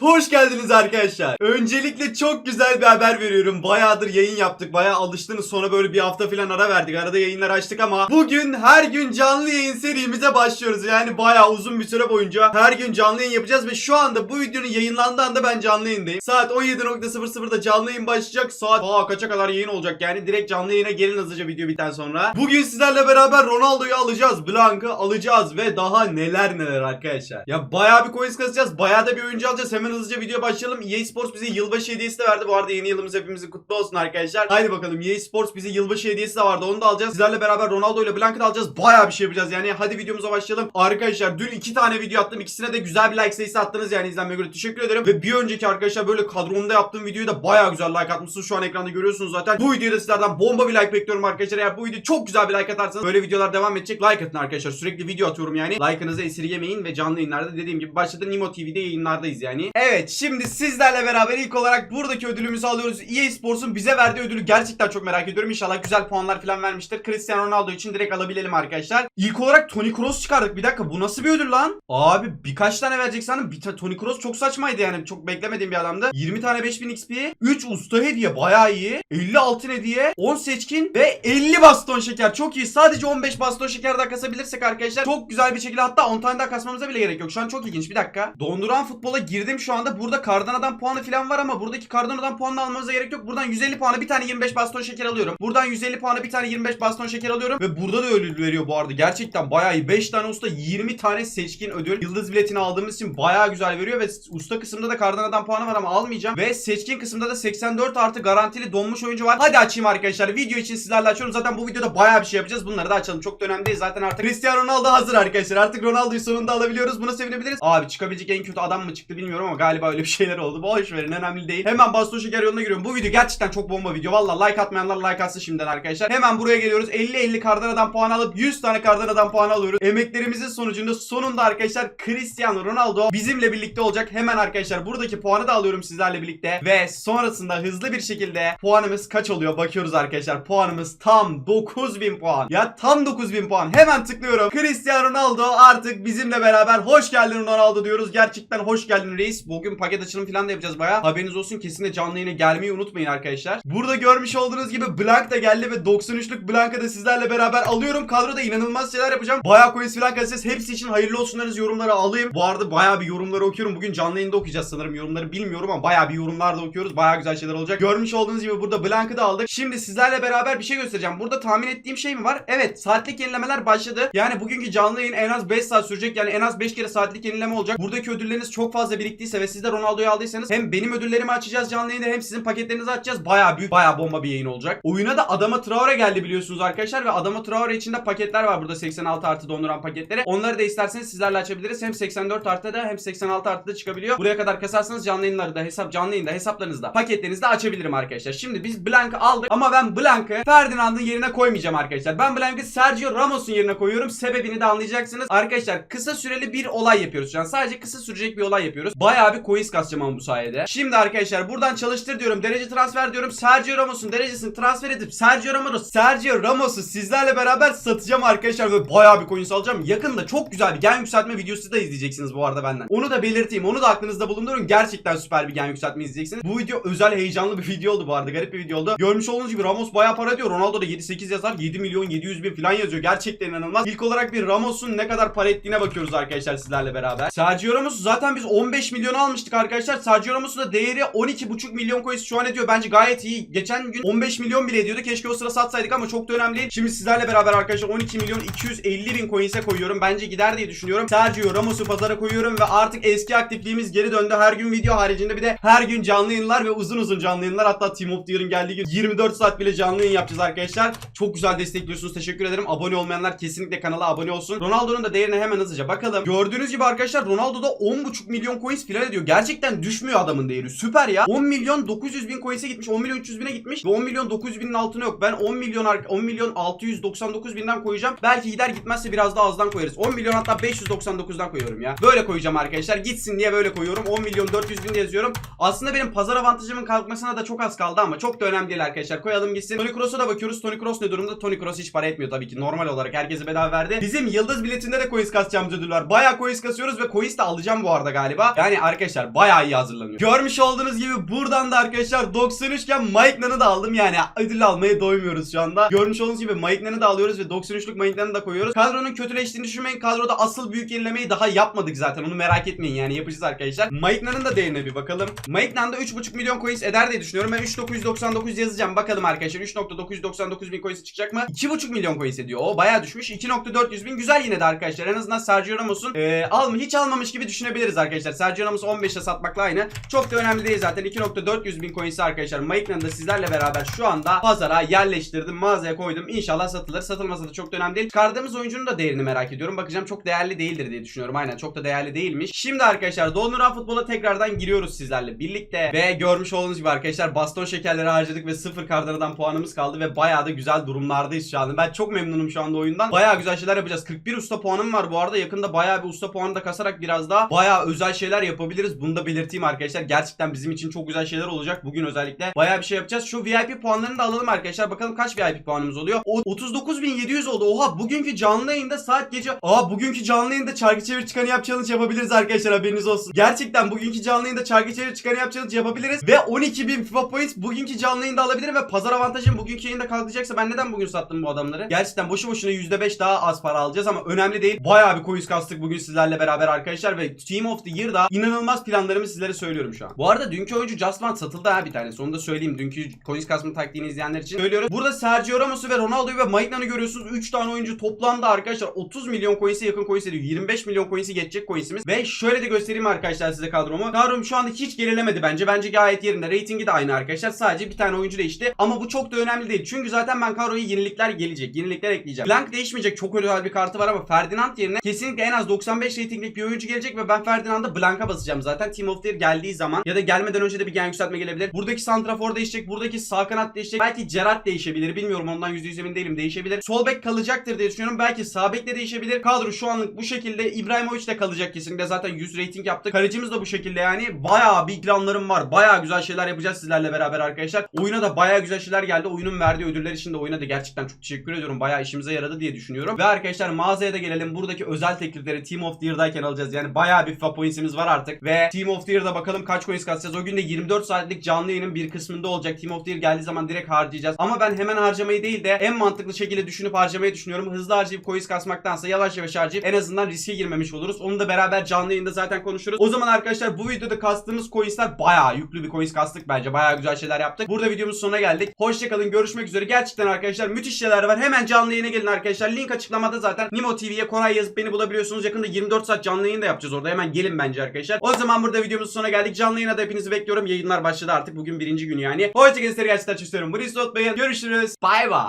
hoş geldiniz arkadaşlar. Öncelikle çok güzel bir haber veriyorum. Bayağıdır yayın yaptık. Bayağı alıştınız. Sonra böyle bir hafta falan ara verdik. Arada yayınlar açtık ama bugün her gün canlı yayın serimize başlıyoruz. Yani bayağı uzun bir süre boyunca her gün canlı yayın yapacağız ve şu anda bu videonun yayınlandığı anda ben canlı yayındayım. Saat 17.00'da canlı yayın başlayacak. Saat aa, kaça kadar yayın olacak? Yani direkt canlı yayına gelin hızlıca video biten sonra. Bugün sizlerle beraber Ronaldo'yu alacağız. Blanc'ı alacağız ve daha neler neler arkadaşlar. Ya bayağı bir coins kasacağız. Bayağı da bir oyuncu alacağız. Hemen hızlıca video başlayalım. EA Sports bize yılbaşı hediyesi de verdi. Bu arada yeni yılımız hepimizin kutlu olsun arkadaşlar. Haydi bakalım EA Sports bize yılbaşı hediyesi de vardı. Onu da alacağız. Sizlerle beraber Ronaldo ile Blanc'ı da alacağız. Bayağı bir şey yapacağız yani. Hadi videomuza başlayalım. Arkadaşlar dün iki tane video attım. İkisine de güzel bir like sayısı attınız yani izlenmeye göre. Teşekkür ederim. Ve bir önceki arkadaşlar böyle kadronda yaptığım videoyu da bayağı güzel like atmışsınız. Şu an ekranda görüyorsunuz zaten. Bu videoda sizlerden bomba bir like bekliyorum arkadaşlar. Eğer bu video çok güzel bir like atarsanız böyle videolar devam edecek. Like atın arkadaşlar. Sürekli video atıyorum yani. Like'ınızı esirgemeyin ve canlı yayınlarda dediğim gibi başladı. Nimo TV'de yayınlardayız yani. Evet şimdi sizlerle beraber ilk olarak buradaki ödülümüzü alıyoruz. EA Sports'un bize verdiği ödülü gerçekten çok merak ediyorum. İnşallah güzel puanlar falan vermiştir. Cristiano Ronaldo için direkt alabilelim arkadaşlar. İlk olarak Toni Kroos çıkardık. Bir dakika bu nasıl bir ödül lan? Abi birkaç tane verecek sanırım. Bir Toni Kroos çok saçmaydı yani. Çok beklemediğim bir adamdı. 20 tane 5000 XP. 3 usta hediye bayağı iyi. 50 altın hediye. 10 seçkin ve 50 baston şeker. Çok iyi. Sadece 15 baston şeker daha kasabilirsek arkadaşlar. Çok güzel bir şekilde hatta 10 tane daha kasmamıza bile gerek yok. Şu an çok ilginç. Bir dakika. Donduran futbola girdim şu anda. Burada Cardana'dan puanı falan var ama buradaki Cardana'dan puanı almanıza gerek yok. Buradan 150 puanı bir tane 25 baston şeker alıyorum. Buradan 150 puanı bir tane 25 baston şeker alıyorum. Ve burada da ödül veriyor bu arada. Gerçekten bayağı iyi. 5 tane usta 20 tane seçkin ödül. Yıldız biletini aldığımız için bayağı güzel veriyor. Ve usta kısmında da Cardana'dan puanı var ama almayacağım. Ve seçkin kısmında da 84 artı garantili donmuş oyuncu var. Hadi açayım arkadaşlar. Video için sizlerle açıyorum. Zaten bu videoda bayağı bir şey yapacağız. Bunları da açalım. Çok da önemli değil. Zaten artık Cristiano Ronaldo hazır arkadaşlar. Artık Ronaldo'yu sonunda alabiliyoruz. Buna sevinebiliriz. Abi çıkabilecek en kötü adam mı çıktı bilmiyorum galiba öyle bir şeyler oldu. Boş verin önemli değil. Hemen baston şeker yoluna giriyorum. Bu video gerçekten çok bomba video. Valla like atmayanlar like atsın şimdiden arkadaşlar. Hemen buraya geliyoruz. 50-50 Cardana'dan puan alıp 100 tane Cardana'dan puan alıyoruz. Emeklerimizin sonucunda sonunda arkadaşlar Cristiano Ronaldo bizimle birlikte olacak. Hemen arkadaşlar buradaki puanı da alıyorum sizlerle birlikte. Ve sonrasında hızlı bir şekilde puanımız kaç oluyor bakıyoruz arkadaşlar. Puanımız tam 9000 puan. Ya tam 9000 puan. Hemen tıklıyorum. Cristiano Ronaldo artık bizimle beraber hoş geldin Ronaldo diyoruz. Gerçekten hoş geldin reis. Bugün paket açılım falan da yapacağız baya. Haberiniz olsun kesinlikle canlı yayına gelmeyi unutmayın arkadaşlar. Burada görmüş olduğunuz gibi Blank da geldi ve 93'lük Blank'ı da sizlerle beraber alıyorum. Kadroda inanılmaz şeyler yapacağım. Bayağı coins falan kasacağız. Hepsi için hayırlı olsunlarınız yorumları alayım. Bu arada bayağı bir yorumları okuyorum. Bugün canlı yayında okuyacağız sanırım. Yorumları bilmiyorum ama bayağı bir yorumlar da okuyoruz. Bayağı güzel şeyler olacak. Görmüş olduğunuz gibi burada Blank'ı da aldık. Şimdi sizlerle beraber bir şey göstereceğim. Burada tahmin ettiğim şey mi var? Evet. Saatlik yenilemeler başladı. Yani bugünkü canlı yayın en az 5 saat sürecek. Yani en az 5 kere saatlik yenileme olacak. Buradaki ödülleriniz çok fazla biriktiyse ve siz de Ronaldo'yu aldıysanız hem benim ödüllerimi açacağız canlı yayında hem sizin paketlerinizi açacağız. Bayağı büyük, bayağı bomba bir yayın olacak. Oyuna da Adama Traore geldi biliyorsunuz arkadaşlar ve Adama Traore içinde paketler var burada 86 artı donduran paketleri. Onları da isterseniz sizlerle açabiliriz. Hem 84 artı da hem 86 artı da çıkabiliyor. Buraya kadar kasarsanız canlı yayınları da hesap canlı yayında hesaplarınızda paketlerinizi de açabilirim arkadaşlar. Şimdi biz Blank'ı aldık ama ben Blank'ı Ferdinand'ın yerine koymayacağım arkadaşlar. Ben Blank'ı Sergio Ramos'un yerine koyuyorum. Sebebini de anlayacaksınız. Arkadaşlar kısa süreli bir olay yapıyoruz şu an. Sadece kısa sürecek bir olay yapıyoruz. Bayağı bir coins kasacağım ama bu sayede. Şimdi arkadaşlar buradan çalıştır diyorum. Derece transfer diyorum. Sergio Ramos'un derecesini transfer edip Sergio Ramos, Sergio Ramos'u sizlerle beraber satacağım arkadaşlar ve bayağı bir coins alacağım. Yakında çok güzel bir gen yükseltme videosu da izleyeceksiniz bu arada benden. Onu da belirteyim. Onu da aklınızda bulundurun. Gerçekten süper bir gen yükseltme izleyeceksiniz. Bu video özel heyecanlı bir video oldu bu arada. Garip bir video oldu. Görmüş olduğunuz gibi Ramos bayağı para diyor. Ronaldo da 7-8 yazar. 7 milyon 700 bin falan yazıyor. Gerçekten inanılmaz. İlk olarak bir Ramos'un ne kadar para ettiğine bakıyoruz arkadaşlar sizlerle beraber. Sergio Ramos'u zaten biz 15 milyon almıştık arkadaşlar. Sergio Ramos'un da değeri 12,5 milyon coins şu an ediyor. Bence gayet iyi. Geçen gün 15 milyon bile ediyordu. Keşke o sıra satsaydık ama çok da önemli. Şimdi sizlerle beraber arkadaşlar 12 milyon 250 bin coins'e koyuyorum. Bence gider diye düşünüyorum. Sergio Ramos'u pazara koyuyorum ve artık eski aktifliğimiz geri döndü. Her gün video haricinde bir de her gün canlı yayınlar ve uzun uzun canlı yayınlar. Hatta Team of the Year'ın geldiği gün 24 saat bile canlı yayın yapacağız arkadaşlar. Çok güzel destekliyorsunuz. Teşekkür ederim. Abone olmayanlar kesinlikle kanala abone olsun. Ronaldo'nun da değerine hemen hızlıca bakalım. Gördüğünüz gibi arkadaşlar Ronaldo da 10,5 milyon coins filan ediyor. Gerçekten düşmüyor adamın değeri. Süper ya. 10 milyon 900 bin coins'e gitmiş. 10 milyon 300 bine gitmiş. Ve 10 milyon 900 binin altına yok. Ben 10 milyon 10 milyon 699 binden koyacağım. Belki gider gitmezse biraz daha azdan koyarız. 10 milyon hatta 599'dan koyuyorum ya. Böyle koyacağım arkadaşlar. Gitsin diye böyle koyuyorum. 10 milyon 400 bin yazıyorum. Aslında benim pazar avantajımın kalkmasına da çok az kaldı ama çok da önemli değil arkadaşlar. Koyalım gitsin. Toni Kroos'a da bakıyoruz. Toni Kroos ne durumda? Toni Kroos hiç para etmiyor tabii ki. Normal olarak herkese bedava verdi. Bizim yıldız biletinde de coins kasacağımız ödül var. Bayağı coins kasıyoruz ve coins de alacağım bu arada galiba. Yani Arkadaşlar bayağı iyi hazırlanıyor. Görmüş olduğunuz gibi buradan da arkadaşlar 93 iken Mike Nan'ı da aldım. Yani ödül almaya doymuyoruz şu anda. Görmüş olduğunuz gibi Mike Nan'ı da alıyoruz ve 93'lük Mike Nan'ı da koyuyoruz. Kadronun kötüleştiğini düşünmeyin. Kadroda asıl büyük yenilemeyi daha yapmadık zaten. Onu merak etmeyin yani yapacağız arkadaşlar. Mike Nan'ın da değerine bir bakalım. Mike Nan'da 3.5 milyon coins eder diye düşünüyorum. Ben 3.999 yazacağım. Bakalım arkadaşlar 3.999 bin coins çıkacak mı? 2.5 milyon coins ediyor. O bayağı düşmüş. 2.400 bin güzel yine de arkadaşlar. En azından Sergio Ramos'un e, alma, hiç almamış gibi düşünebiliriz arkadaşlar. Sergio Ramos'u 15'e satmakla aynı. Çok da önemli değil zaten. 2.400 bin coins arkadaşlar. Mike Nan'ı da sizlerle beraber şu anda pazara yerleştirdim. Mağazaya koydum. İnşallah satılır. Satılmasa da çok da önemli değil. Çıkardığımız oyuncunun da değerini merak ediyorum. Bakacağım çok değerli değildir diye düşünüyorum. Aynen çok da değerli değilmiş. Şimdi arkadaşlar Donuran Futbol'a tekrardan giriyoruz sizlerle birlikte. Ve görmüş olduğunuz gibi arkadaşlar baston şekerleri harcadık ve sıfır kartlardan puanımız kaldı ve bayağı da güzel durumlardayız şu anda. Ben çok memnunum şu anda oyundan. Bayağı güzel şeyler yapacağız. 41 usta puanım var bu arada. Yakında bayağı bir usta puanı da kasarak biraz daha bayağı özel şeyler yapabiliriz. Bunu da belirteyim arkadaşlar. Gerçekten bizim için çok güzel şeyler olacak. Bugün özellikle bayağı bir şey yapacağız. Şu VIP puanlarını da alalım arkadaşlar. Bakalım kaç VIP puanımız oluyor. O 39.700 oldu. Oha bugünkü canlı yayında saat gece. Aa bugünkü canlı yayında çarkı çevir çıkanı yap challenge yapabiliriz arkadaşlar haberiniz olsun. Gerçekten bugünkü canlı yayında çarkı çevir çıkanı yap challenge yapabiliriz. Ve 12.000 FIFA points bugünkü canlı yayında alabilirim ve pazar avantajım bugünkü yayında kalkacaksa ben neden bugün sattım bu adamları? Gerçekten boşu boşuna %5 daha az para alacağız ama önemli değil. Bayağı bir coins kastık bugün sizlerle beraber arkadaşlar ve Team of the Year'da inanılmaz planlarımı sizlere söylüyorum şu an. Bu arada dünkü oyuncu Just One satıldı ha bir tanesi. Onu da söyleyeyim. Dünkü coins kasma taktiğini izleyenler için söylüyorum. Burada Sergio Ramos'u ve Ronaldo'yu ve Mike Nan'ı görüyorsunuz. 3 tane oyuncu toplamda arkadaşlar 30 milyon coins'e yakın coins ediyor. 25 milyon coins'i geçecek coins'imiz. Ve şöyle de göstereyim arkadaşlar size kadromu. Kadrom şu anda hiç gerilemedi bence. Bence gayet yerinde. Ratingi de aynı arkadaşlar. Sadece bir tane oyuncu değişti. Ama bu çok da önemli değil. Çünkü zaten ben kadroya yenilikler gelecek. Yenilikler ekleyeceğim. Blank değişmeyecek. Çok özel bir kartı var ama Ferdinand yerine kesinlikle en az 95 ratinglik bir oyuncu gelecek ve ben Ferdinand'a Blank'a basacağım zaten. Team of the Year geldiği zaman ya da gelmeden önce de bir gen yükseltme gelebilir. Buradaki Santrafor değişecek. Buradaki sağ kanat değişecek. Belki Gerrard değişebilir. Bilmiyorum ondan %100 emin değilim. Değişebilir. Sol bek kalacaktır diye düşünüyorum. Belki sağ bek de değişebilir. Kadro şu anlık bu şekilde. İbrahimovic de kalacak kesinlikle. Zaten 100 rating yaptık. Kalecimiz de bu şekilde yani. Bayağı bir planlarım var. Bayağı güzel şeyler yapacağız sizlerle beraber arkadaşlar. Oyuna da bayağı güzel şeyler geldi. Oyunun verdiği ödüller için de oyuna da gerçekten çok teşekkür ediyorum. Bayağı işimize yaradı diye düşünüyorum. Ve arkadaşlar mağazaya da gelelim. Buradaki özel teklifleri Team of the Year'dayken alacağız. Yani bayağı bir FIFA points'imiz var artık. Ve Team of the Year'da bakalım kaç coins kasacağız. O gün de 24 saatlik canlı yayının bir kısmında olacak. Team of the Year geldiği zaman direkt harcayacağız. Ama ben hemen harcamayı değil de en mantıklı şekilde düşünüp harcamayı düşünüyorum. Hızlı harcayıp coins kasmaktansa yavaş yavaş harcayıp en azından riske girmemiş oluruz. Onu da beraber canlı yayında zaten konuşuruz. O zaman arkadaşlar bu videoda kastığımız coinsler bayağı yüklü bir coins kastık bence. Bayağı güzel şeyler yaptık. Burada videomuz sonuna geldik. Hoşçakalın. Görüşmek üzere. Gerçekten arkadaşlar müthiş şeyler var. Hemen canlı yayına gelin arkadaşlar. Link açıklamada zaten. Nimo TV'ye Koray yazıp beni bulabiliyorsunuz. Yakında 24 saat canlı yayın da yapacağız orada. Hemen gelin bence arkadaşlar. O zaman burada videomuzun sonuna geldik. Canlı yayına da hepinizi bekliyorum. Yayınlar başladı artık. Bugün birinci günü yani. Hoşçakalın. Gerçekten çok istiyorum. Bunu unutmayın. Görüşürüz. Bay bay.